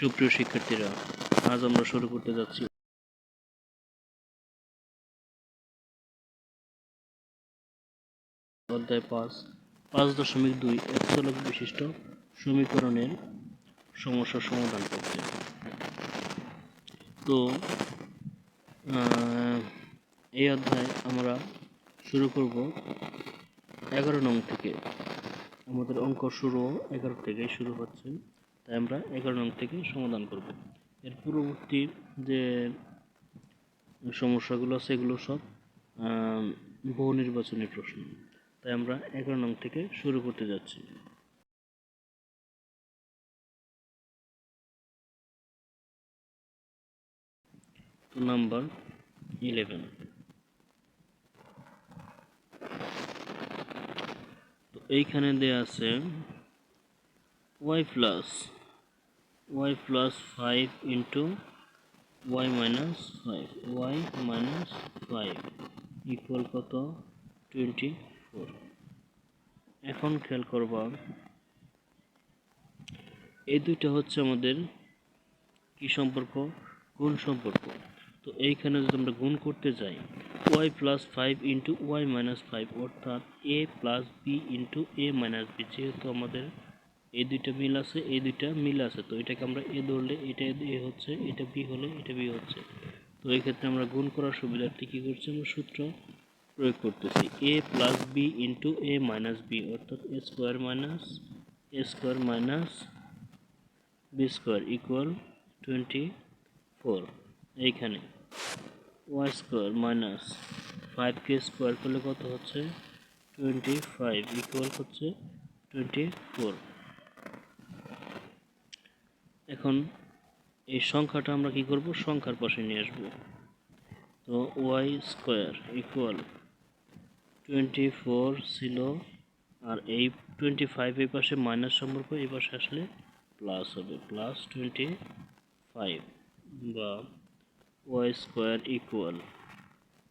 সুপ্রিয় শিক্ষার্থীরা, আজ আমরা শুরু করতে যাচ্ছি। অধ্যায় পাঁচ পাঁচ দশমিক দুই এক চলক বিশিষ্ট সমীকরণের সমস্যার সমাধান করতে। তো এই অধ্যায় আমরা শুরু করব এগারো নং থেকে। আমাদের অঙ্ক শুরু এগারো থেকেই শুরু হচ্ছে। তাই আমরা এগারো নং থেকে সমাধান করব। এর পূর্ববর্তী যে সমস্যাগুলো আছে, এগুলো সব বহু নির্বাচনী প্রশ্ন। তাই আমরা এগারো নং থেকে শুরু করতে যাচ্ছি। Number eleven. তো এইখানে দেয়া আছে, Y plus Y plus five into Y minus five Y minus five equal কত? টোয়েন্টি ফোর এখন খেয়াল করবা, এই দুইটা হচ্ছে আমাদের কি সম্পর্ক? গুণ সম্পর্ক। তো এইখানে যদি আমরা গুণ করতে যাই Y plus five into Y minus five অর্থাৎ A plus B into A minus B যেহেতু আমাদের এই দুইটা মিল আছে এই দুইটা মিল আছে। তো এটাকে আমরা এ ধরলে এটা এ হচ্ছে, এটা বি হলে এটা বি হচ্ছে। তো এই ক্ষেত্রে আমরা গুণ করার সুবিধার্থে কী করছি আমরা সূত্র প্রয়োগ করতেছি। A plus B into A minus B অর্থাৎ A square minus A square minus B square equal twenty four এইখানে ওয়াই স্কোয়ার মাইনাস ফাইভকে স্কোয়ার করলে কত হচ্ছে? টোয়েন্টি ফাইভ ইকুয়াল হচ্ছে টোয়েন্টি ফোর এখন এই সংখ্যাটা আমরা কি করব? সংখ্যার পাশে নিয়ে আসব। তো Y square equal twenty four ছিল, আর এই টোয়েন্টি ফাইভ এই পাশে মাইনাস সম্পর্ক, এই পাশে আসলে প্লাস হবে। প্লাস টোয়েন্টি ফাইভ বা ওয়াই স্কোয়ার ইকুয়াল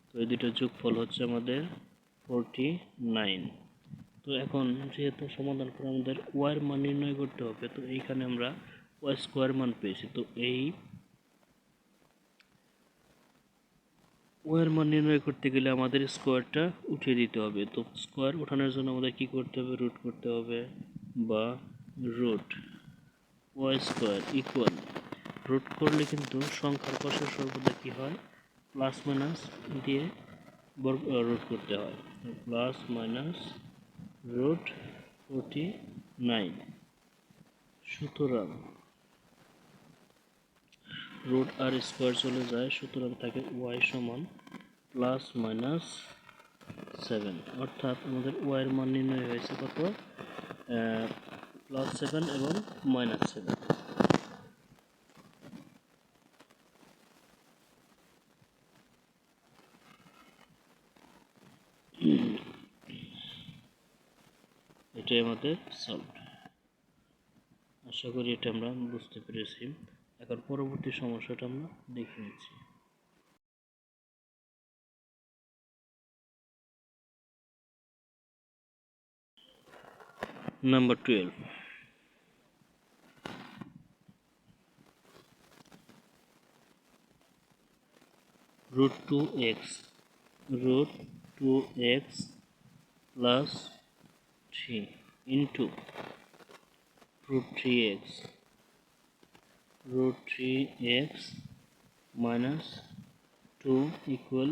তো এই দুটো যোগফল হচ্ছে আমাদের ফোরটি নাইন তো এখন যেহেতু সমাধান করে আমাদের ওয়াইয়ের মান নির্ণয় করতে হবে, তো এইখানে আমরা ওয়াই স্কোয়ার মান পেয়েছি। তো এই ওয়াইয়ের মান নির্ণয় করতে গেলে আমাদের স্কোয়ারটা উঠিয়ে দিতে হবে। তো স্কোয়ার ওঠানোর জন্য আমাদের কি করতে হবে? রুট করতে হবে বা root Y square equal. Root করলে কিন্তু সংখ্যার পাশে সর্বদা কি হয়? প্লাস মাইনাস দিয়ে রুট করতে হয়। Plus minus root forty nine. সুতরাং রুট আর স্কোয়ার চলে যায়, সুতরাং থাকে ওয়াই সমান প্লাস মাইনাস সেভেন অর্থাৎ আমাদের ওয়াইয়ের মান নির্ণয় হয়েছে কত? প্লাস সেভেন এবং মাইনাস সেভেন এটাই আমাদের সলভ আশা করি এটা আমরা বুঝতে পেরেছি। এখন পরবর্তী সমস্যাটা আমরা দেখে নিচ্ছি। Number twelve root 2x root 2x plus 3 into root 3x root 3x minus 2 equal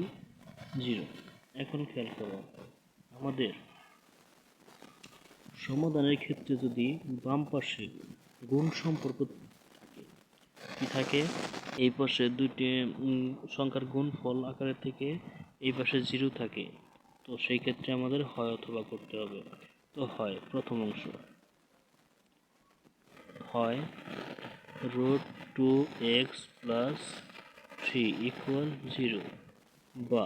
0 এখন খেয়াল করো, আমাদের সমাধানের ক্ষেত্রে যদি বাম পাশে গুণ সম্পর্ক থাকে থাকে? এই পাশে দুইটি সংখ্যার গুণফল আকারের থেকে এই পাশে জিরো থাকে, তো সেই ক্ষেত্রে আমাদের হয় অথবা করতে হবে। তো হয় প্রথম অংশ। হয় root two x plus three equal zero বা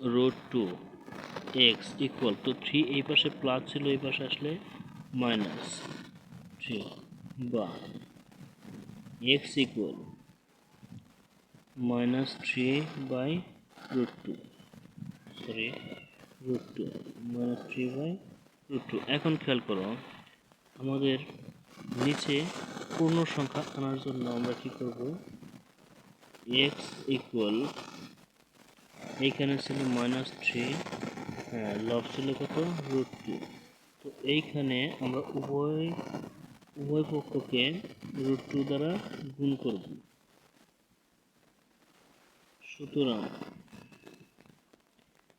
root two x equal to three এই পাশে প্লাস ছিল, এই পাশে আসলে মাইনাস থ্রি বা x equal minus three by root two sorry root two minus three by root two এখন খেয়াল করো, আমাদের নিচে পূর্ণ সংখ্যা আনার জন্য আমরা কি করব? এক্স ইকুয়াল এইখানে ছিল মাইনাস থ্রি হ্যাঁ লব ছিল কত? রুট টু তো এইখানে আমরা উভয় উভয় পক্ষকে রুট টু দ্বারা গুণ করব। সুতরাং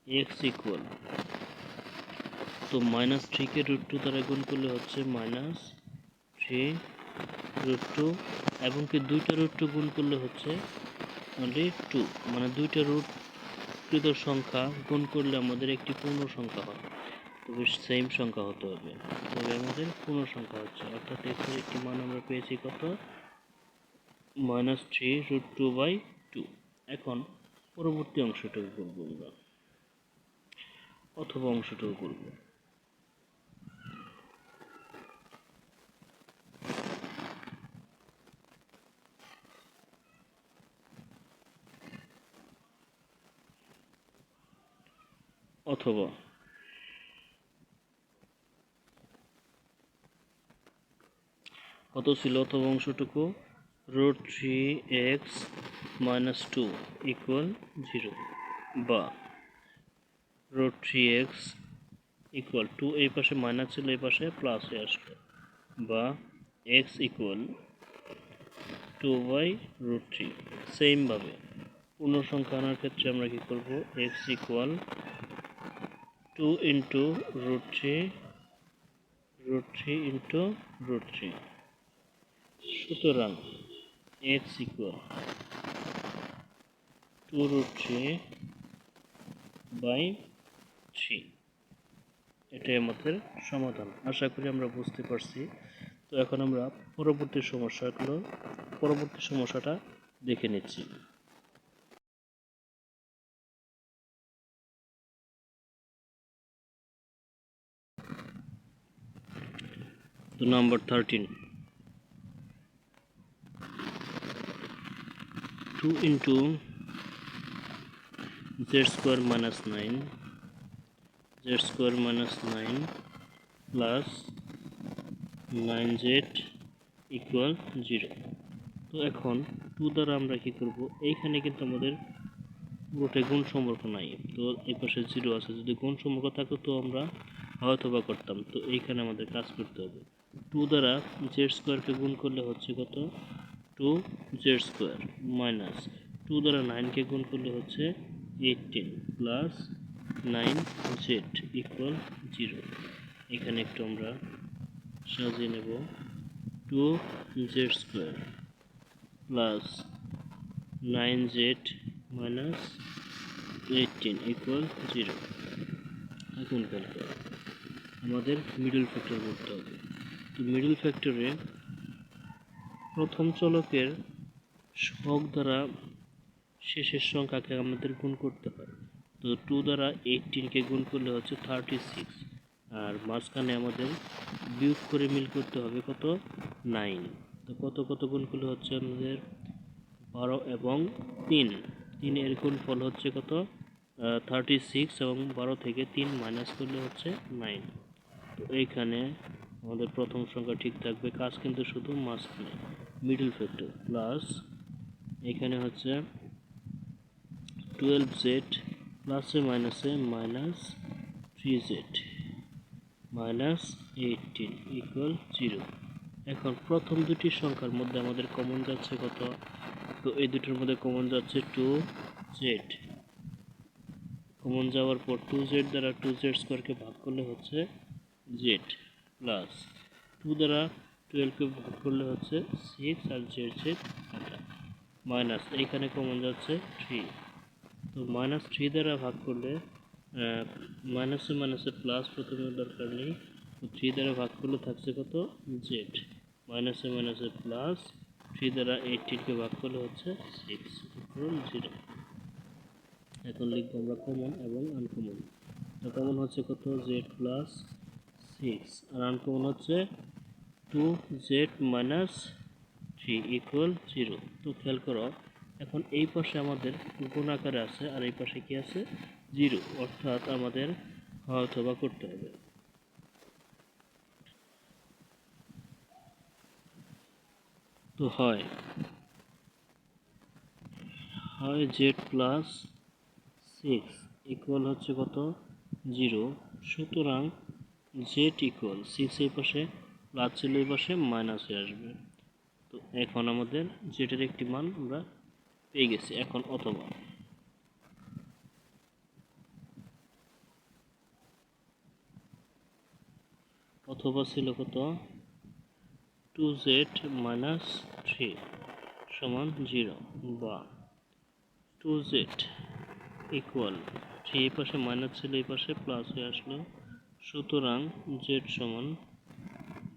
এক্স ইকুয়াল তো মাইনাস থ্রিকে রুট টু দ্বারা গুণ করলে হচ্ছে মাইনাস থ্রি রুট টু এবং কি দুইটা রুট টু গুণ করলে হচ্ছে অনলি টু মানে দুইটা রুট কৃত সংখ্যা গুণ করলে আমাদের একটি পূর্ণ সংখ্যা হয়, তবে সেম সংখ্যা হতে হবে। তবে আমাদের পূর্ণ সংখ্যা হচ্ছে, অর্থাৎ এখানে একটি মান আমরা পেয়েছি কত? Minus three root two by two এখন পরবর্তী অংশটুকু করব আমরা, অথবা অংশটুকু করব। অথবা কত ছিল অথবা অংশটুকু? Root three x minus two equal zero বা root three x equal two এই পাশে মাইনাস ছিল, এই পাশে প্লাস হয়ে আসলো বা x equal two by root three সেমভাবে পূর্ণ সংখ্যা আনার ক্ষেত্রে আমরা কী করব? X equal two into root three root three into root three সুতরাং x equal two root three by three এটাই আমাদের সমাধান। আশা করি আমরা বুঝতে পারছি। তো এখন আমরা পরবর্তী সমস্যাগুলো, পরবর্তী সমস্যাটা দেখে নিচ্ছি। Number thirteen two into z square minus nine z square minus nine plus nine z equal zero তো এখন টু দ্বারা আমরা কী করব? এইখানে কিন্তু আমাদের পুরোটাই গুণ সম্পর্ক নাই। তো এই পাশে জিরো আছে। যদি গুণ সম্পর্ক থাকতো তো আমরা হয়তো বা করতাম। তো এইখানে আমাদের কাজ করতে হবে। টু দ্বারা জেড স্কোয়ারকে গুণ করলে হচ্ছে কত? Two z square minus two দ্বারা নাইনকে গুণ করলে হচ্ছে eighteen plus nine z equal zero এখানে একটু আমরা সাজিয়ে নেব। Two z square plus nine z minus eighteen equal zero এখন আমাদের মিডল ফ্যাক্টর করতে হবে। মিডল ফ্যাক্টরে প্রথম চলকের সহগ দ্বারা শেষের সংখ্যাকে আমাদের গুণ করতে হয়। তো টু দ্বারা এইটিনকে গুণ করলে হচ্ছে থার্টি সিক্স আর মাঝখানে আমাদের বিয়োগ করে মিল করতে হবে কত? নাইন তো কত কত গুণ করলে হচ্ছে আমাদের বারো এবং তিন। তিন এর গুণ ফল হচ্ছে কত? থার্টি সিক্স এবং বারো থেকে তিন মাইনাস করলে হচ্ছে নাইন তো এইখানে আমাদের প্রথম সংখ্যা ঠিক থাকবে। কাজ কিন্তু শুধু মাঝখানে। মিডল ফ্যাক্টর প্লাস এখানে হচ্ছে টুয়েলভ জেড প্লাসে মাইনাসে minus three z minus eighteen equal zero এখন প্রথম দুটি সংখ্যার মধ্যে আমাদের কমন যাচ্ছে কত? তো এই দুটোর মধ্যে কমন যাচ্ছে টু জেড কমন যাওয়ার পর টু জেড দ্বারা টু জেড স্কোয়ারকে ভাগ করলে হচ্ছে জেড প্লাস টু দ্বারা টুয়েলভকে ভাগ করলে হচ্ছে সিক্স আর জেড জেড মাইনাস এইখানে কমন যাচ্ছে থ্রি তো মাইনাস থ্রি দ্বারা ভাগ করলে মাইনাসে মাইনাসে প্লাস প্রথমে দরকার নেই। থ্রি দ্বারা ভাগ করলে থাকছে কত? জেড মাইনাসে মাইনাসে প্লাস থ্রি দ্বারা এইটিনকে ভাগ করলে হচ্ছে সিক্স জিরো এখন লিখব আমরা কমন এবং আনকমন কমন হচ্ছে কত? জেড প্লাস সিক্স আর আনকমন হচ্ছে? Two z minus three equal zero তো খেয়াল করো, এখন এই পাশে আমাদের গুণ আকারে আছে আর এই পাশে কি আছে? জিরো অর্থাৎ আমাদের অথবা করতে হবে। তো হয় হয় জেড প্লাস সিক্স ইকুয়াল হচ্ছে কত? জিরো সুতরাং জেড ইকুয়াল সিক্স এই পাশে প্লাস এই পাশে মাইনাসে আসবে। তো এখন আমাদের জেটের একটি মান আমরা পেয়ে গেছি, এখন অথবা। অথবা ছিল কত? টু জেড মাইনাস থ্রি সমান জিরো বা টু জেড ইকুয়াল থ্রি এই পাশে মাইনাস ছিল এই পাশে প্লাস হয়ে আসলো সুতরাং জেড সমান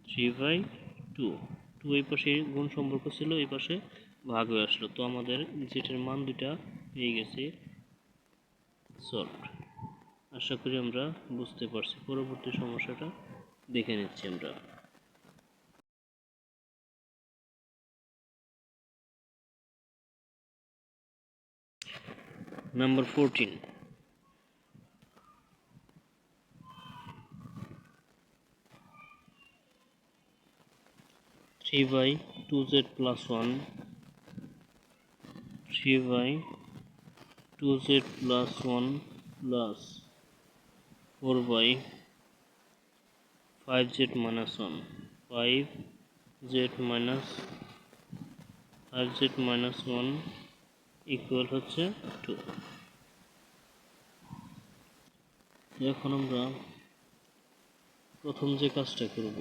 থ্রি বাই টু টু এই পাশে গুণ সম্পর্ক ছিল, এই পাশে ভাগ হয়ে আসলো। তো আমাদের জেটের মান দুটা পেয়ে গেছে। সলভ আশা করি আমরা বুঝতে পারছি। পরবর্তী সমস্যাটা দেখে নিচ্ছি আমরা। Number fourteen three by two z plus one three by two z plus one plus four by five z minus one five z minus five z minus one equal হচ্ছে টু এখন আমরা প্রথম যে কাজটা করব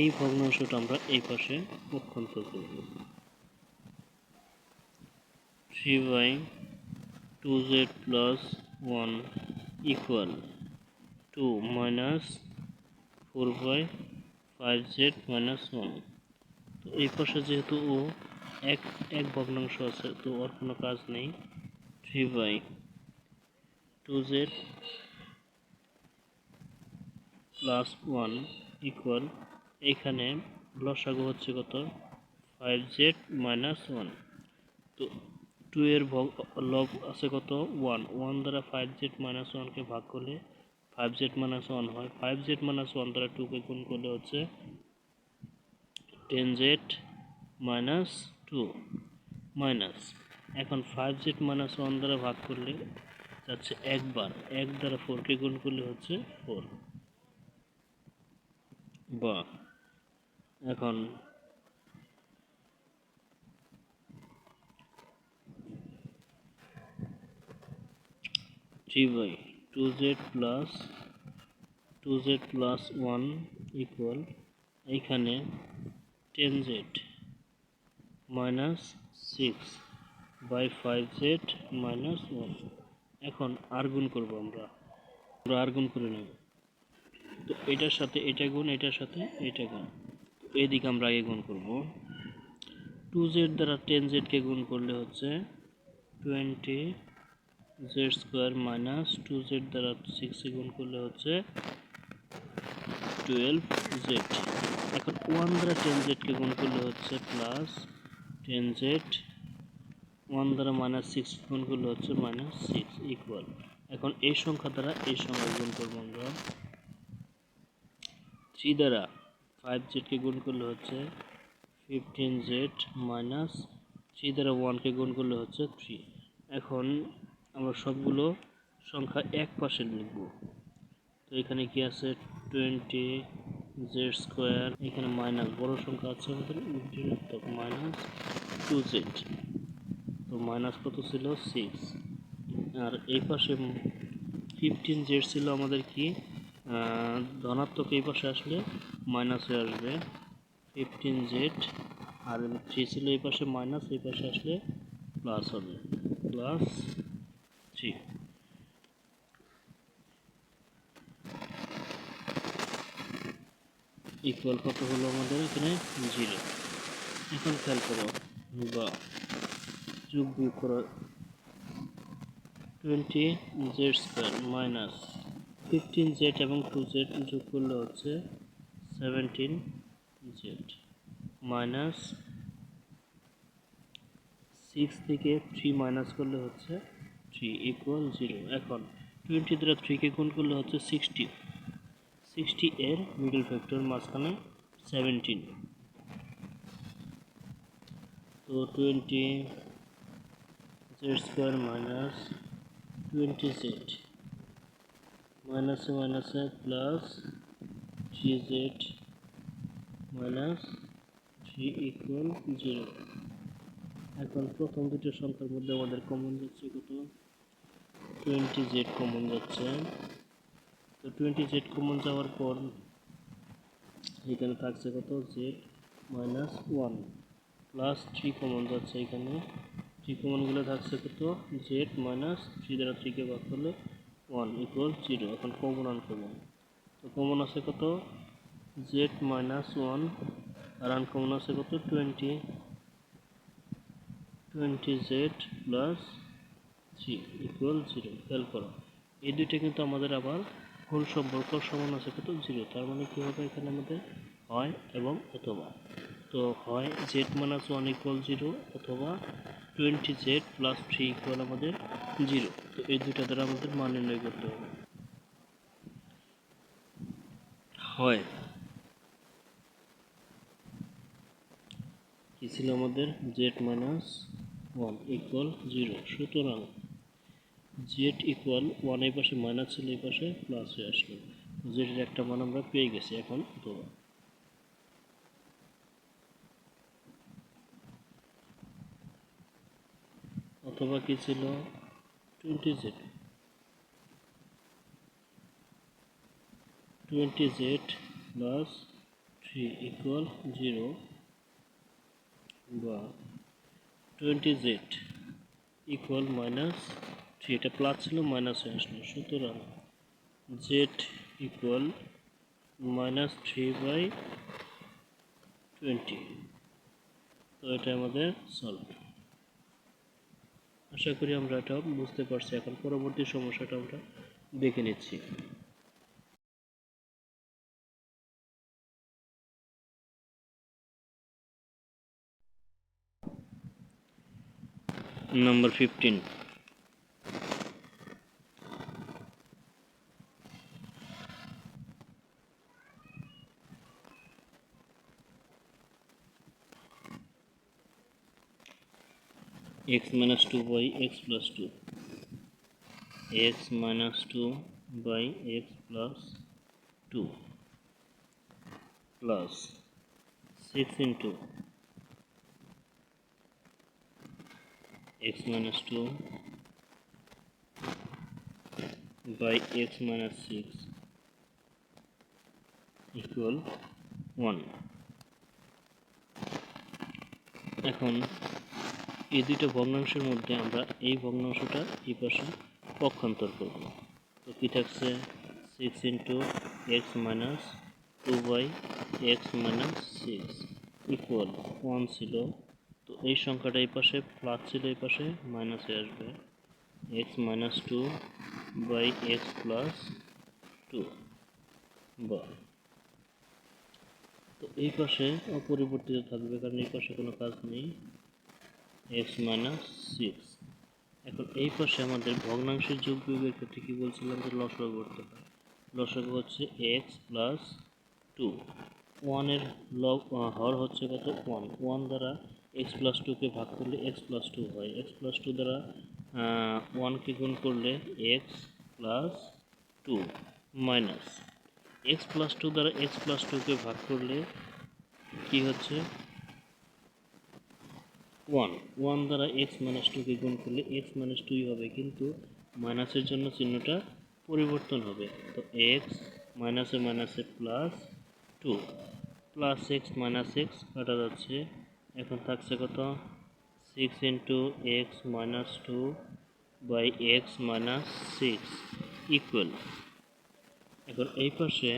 এই ভগ্নাংশটা আমরা এই পাশে পক্ষান্তর করব। Three by two z plus one equal two minus four by five z minus one তো এই পাশে যেহেতু ও এক এক ভগ্নাংশ আছে, তো ওর কোনো কাজ নেই। Three by two z plus one equal এখানে লসাগু হচ্ছে কত? ফাইভ জেড মাইনাস ওয়ান তো টু এর লব আছে কত? ওয়ান ওয়ান দ্বারা ফাইভ জেড মাইনাস ওয়ানকে ভাগ করলে ফাইভ জেড মাইনাস ওয়ান হয়। ফাইভ জেড মাইনাস ওয়ান দ্বারা টুকে গুণ করলে হচ্ছে ten z minus two minus এখন ফাইভ জেড মাইনাস ওয়ান দ্বারা ভাগ করলে যাচ্ছে একবার। এক দ্বারা ফোরকে গুণ করলে হচ্ছে ফোর বা এখন three by two z plus two z plus one equal এইখানে ten z minus six by five z minus one. এখন আর গুণ করব আমরা। আমরা আর করে নেব। তো এটার সাথে এটা গুণ, এটার সাথে এটা গুণ। এদিকে আমরা আগে গুণ করব। টু জেড দ্বারা টেন জেডকে গুণ করলে হচ্ছে twenty z square minus two z দ্বারা সিক্সে গুণ করলে হচ্ছে টুয়েলভ জেড এখন ওয়ান দ্বারা টেন জেডকে গুণ করলে হচ্ছে প্লাস টেন জেড ওয়ান দ্বারা মাইনাস সিক্স গুণ করলে হচ্ছে মাইনাস সিক্স ইকুয়াল এখন এই সংখ্যা দ্বারা এই সংখ্যা গুণ করব আমরা। থ্রি দ্বারা ফাইভ জেডকে গুণ করলে হচ্ছে ফিফটিন জেড মাইনাস থ্রি দ্বারা ওয়ানকে গুণ করলে হচ্ছে থ্রি এখন আমরা সবগুলো সংখ্যা এক পাশে লিখব। তো এখানে কি আছে? টোয়েন্টি জেড স্কোয়ার এখানে মাইনাস বড় সংখ্যা আছে আমাদের ঋণাত্মক মাইনাস টু জেড তো মাইনাস কত ছিল? সিক্স আর এই পাশে ফিফটিন জেড ছিল আমাদের কি? ধনাত্মক এই পাশে আসলে মাইনাস হয়ে আসবে। ফিফটিন জেড আর থ্রি ছিল এই পাশে মাইনাস, এই পাশে আসলে প্লাস হবে। প্লাস থ্রি ইকুয়াল কত হলো আমাদের এখানে? জিরো এখন খেয়াল করো, বা যোগ বিয়োগ করো twenty z square minus fifteen z এবং টু জেড যোগ করলে হচ্ছে সেভেন্টিন জেড মাইনাস সিক্স থেকে থ্রি মাইনাস করলে হচ্ছে থ্রি ইকুয়াল জিরো এখন টোয়েন্টি দ্বারা থ্রিকে গুণ করলে হচ্ছে সিক্সটি সিক্সটি এর মিডল ফ্যাক্টর মাঝখানে সেভেন্টিন তো twenty z square minus twenty z মাইনাসে মাইনাসে plus z minus three equal zero এখন প্রথম দুটো সংখ্যার মধ্যে আমাদের কমন যাচ্ছে কত? টোয়েন্টি জেড কমন যাচ্ছে। তো টোয়েন্টি জেড কমন যাওয়ার পর এখানে থাকছে কত? Z minus one plus three common যাচ্ছে এখানে। থ্রি কমনগুলো থাকছে কত? জেড মাইনাস থ্রি দ্বারা থ্রিকে ভাগ করলে ওয়ান ইকুয়াল জিরো এখন কমন আনকমন কমন আছে কত? জেড মাইনাস ওয়ান আর আনকমন আছে কত? Twenty twenty z plus three equal zero খেয়াল করো। এই দুইটা কিন্তু আমাদের আবার ভুল সম্পর্ক সমান আছে কত? জিরো তার মানে কী হবে এখানে আমাদের? হয় এবং অথবা। তো হয় z minus one equal zero অথবা twenty z plus three equal আমাদের জিরো তো এই দুইটা দ্বারা আমাদের মান নির্ণয় করতে হবে। হয়। কি ছিল আমাদের? Z minus one equal zero সুতরাং জেড ইকুয়াল ওয়ান এই পাশে মাইনাস ছিল, এই পাশে প্লাস হয়ে আসলো। জেডের একটা মান আমরা পেয়ে গেছি এখন অথবা অথবা কি ছিল? Twenty z twenty z plus three equal zero বা twenty z equal minus three এটা প্লাস ছিল মাইনাস হয়ে আসলো। সুতরাং z equal minus three by twenty তো এটা আমাদের সলভ আশা করি আমরা এটা বুঝতে পারছি। এখন পরবর্তী সমস্যাটা আমরা দেখে নিচ্ছি। Number fifteen. X minus two by x plus two x minus two by x plus two plus six into x minus 2 by x minus 6 equal 1 এখন এই দুইটা ভগ্নাংশের মধ্যে আমরা এই ভগ্নাংশটা এই পাশে পক্ষান্তর করব। তো কী থাকছে? Six into x minus two by x minus six equal one ছিল এই সংখ্যাটা এই পাশে প্লাস ছিল এই পাশে মাইনাসে আসবে। X minus two by x plus two বা তো এই পাশে অপরিবর্তিত থাকবে, কারণ এই পাশে কোনো কাজ নেই। এক্স মাইনাস সিক্স এখন এই পাশে আমাদের ভগ্নাংশের যোগ বিয়োগের ক্ষেত্রে কী বলছিলাম? যে লসাগু করতে হয় লসাগু হচ্ছে এক্স প্লাস টু ওয়ানের লব হর হচ্ছে কত? ওয়ান ওয়ান দ্বারা এক্স প্লাস টুকে ভাগ করলে এক্স প্লাস টু হয়। এক্স প্লাস টু দ্বারা ওয়ানকে গুণ করলে x plus two minus x plus two দ্বারা এক্স প্লাস টুকে ভাগ করলে কি হচ্ছে? ওয়ান ওয়ান দ্বারা এক্স মাইনাস টুকে গুণ করলে এক্স মাইনাস টুই হবে, কিন্তু মাইনাসের জন্য চিহ্নটা পরিবর্তন হবে। তো এক্স মাইনাসে মাইনাসে plus two plus x minus x কাটা যাচ্ছে এখন থাকছে কত? Six into x minus two by x minus six equal এখন এই পাশে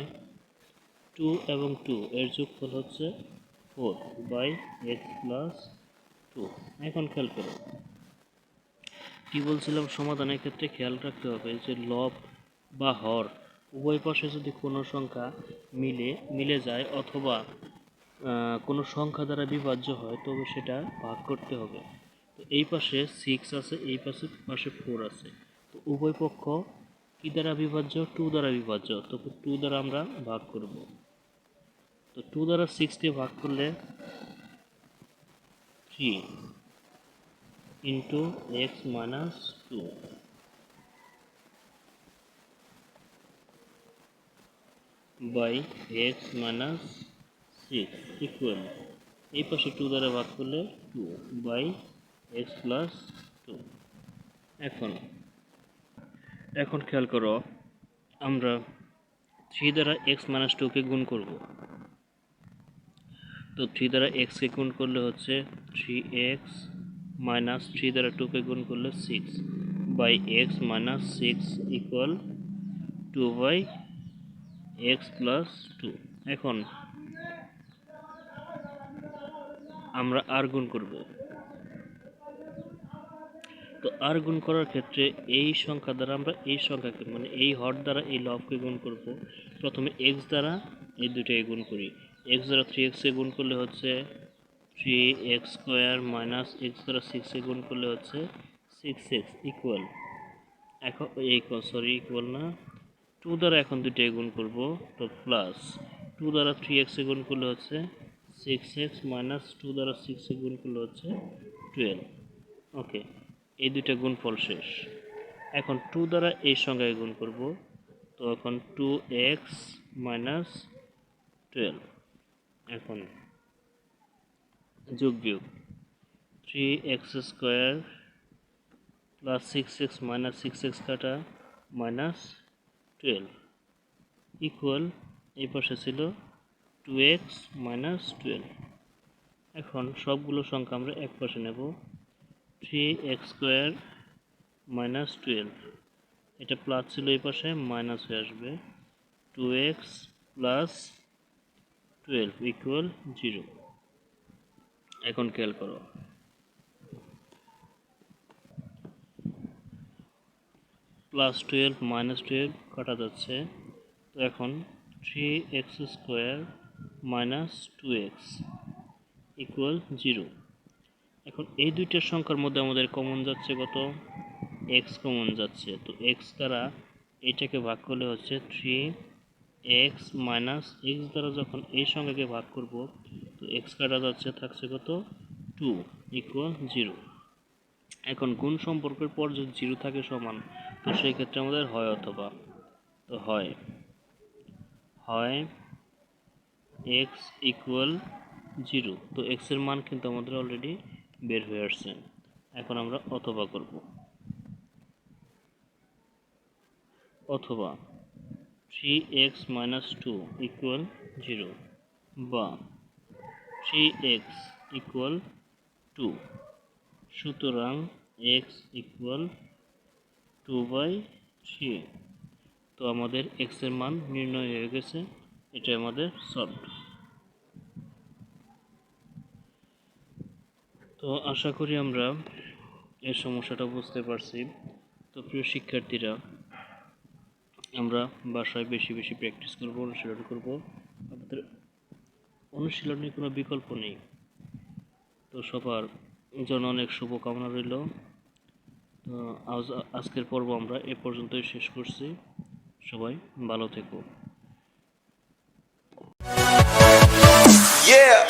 টু এবং টু এর যোগফল হচ্ছে four by x plus two এখন খেয়াল করো। কি বলছিলাম? সমাধানের ক্ষেত্রে খেয়াল রাখতে হবে যে লব বা হর উভয় পাশে যদি কোনো সংখ্যা মিলে মিলে যায় অথবা কোনো সংখ্যা দ্বারা বিভাজ্য হয়, তবে সেটা ভাগ করতে হবে। তো এই পাশে সিক্স আছে, এই পাশে পাশে ফোর আছে। তো উভয় পক্ষ কি দ্বারা বিভাজ্য? টু দ্বারা বিভাজ্য। তো টু দ্বারা আমরা ভাগ করব। তো টু দ্বারা সিক্স দিয়ে ভাগ করলে three into x minus two by x minus six equal এই পাশে টু দ্বারা ভাগ করলে two by x plus two এখন এখন খেয়াল করো, আমরা থ্রি দ্বারা এক্স মাইনাস টুকে গুণ করব। তো থ্রি দ্বারা এক্সকে গুণ করলে হচ্ছে থ্রি এক্স মাইনাস থ্রি দ্বারা টুকে গুণ করলে six by x minus six equal two by x plus two এখন আমরা আর গুণ করব। তো আর গুণ করার ক্ষেত্রে এই সংখ্যা দ্বারা আমরা এই সংখ্যাকে মানে এই হর দ্বারা এই লবকে গুণ করব। প্রথমে এক্স দ্বারা এই দুটোকে গুণ করি। এক্স দ্বারা থ্রি এক্সে গুণ করলে হচ্ছে three x square minus x দ্বারা সিক্সে গুণ করলে হচ্ছে সিক্স এক্স ইকুয়াল এখন এই সরি ইকুয়াল না। টু দ্বারা এখন দুটোকে গুণ করব, তো প্লাস টু দ্বারা থ্রি এক্সে গুণ করলে হচ্ছে সিক্স এক্স মাইনাস টু দ্বারা সিক্সে গুণ করলে হচ্ছে টুয়েলভ ওকে এই দুইটা গুণফল শেষ। এখন টু দ্বারা এই সংখ্যায় গুণ করব। তো এখন টু এক্স মাইনাস টুয়েলভ এখন যোগ বিয়োগ। Three x square plus six x minus six x কাটা মাইনাস টুয়েলভ ইকুয়াল এই পাশে ছিল টু এক্স মাইনাস টুয়েলভ। এখন সবগুলো সংখ্যা আমরা এক পাশে নেব। Three x square minus twelve. এটা প্লাস ছিল এই পাশে, মাইনাস হয়ে আসবে। Two x plus twelve equal zero এখন খেয়াল করো। প্লাস টুয়েলভ মাইনাস টুয়েলভ কাটা যাচ্ছে। তো এখন three x square minus two x equal zero এখন এই দুইটার সংখ্যার মধ্যে আমাদের কমন যাচ্ছে কত? এক্স কমন যাচ্ছে। তো এক্স দ্বারা এইটাকে ভাগ করলে হচ্ছে থ্রি এক্স মাইনাস এক্স দ্বারা যখন এই সংখ্যাকে ভাগ করব, তো এক্স কাটা যাচ্ছে, থাকছে কত? টু ইকুয়াল জিরো এখন গুণ সম্পর্কের পর যদি জিরো থাকে সমান, তো সেই ক্ষেত্রে আমাদের হয় অথবা, তো হয়। হয় এক্স ইকুয়াল জিরো তো এক্সের মান কিন্তু আমাদের অলরেডি বের হয়ে আসছে। এখন আমরা অথবা করব। অথবা three x minus two equal zero বা থ্রি এক্স ইকুয়াল টু সুতরাং x equal two by three তো আমাদের এক্সের মান নির্ণয় হয়ে গেছে। এটা আমাদের সলভ তো আশা করি আমরা এই সমস্যাটা বুঝতে পারছি। তো প্রিয় শিক্ষার্থীরা, আমরা বাসায় বেশি বেশি প্র্যাকটিস করব, অনুশীলন করব। আমাদের অনুশীলনের কোনো বিকল্প নেই। তো সবার জন্য অনেক শুভকামনা রইল। তো আজ, আজকের পর্ব আমরা এ পর্যন্তই শেষ করছি। সবাই ভালো থেকো। Yeah.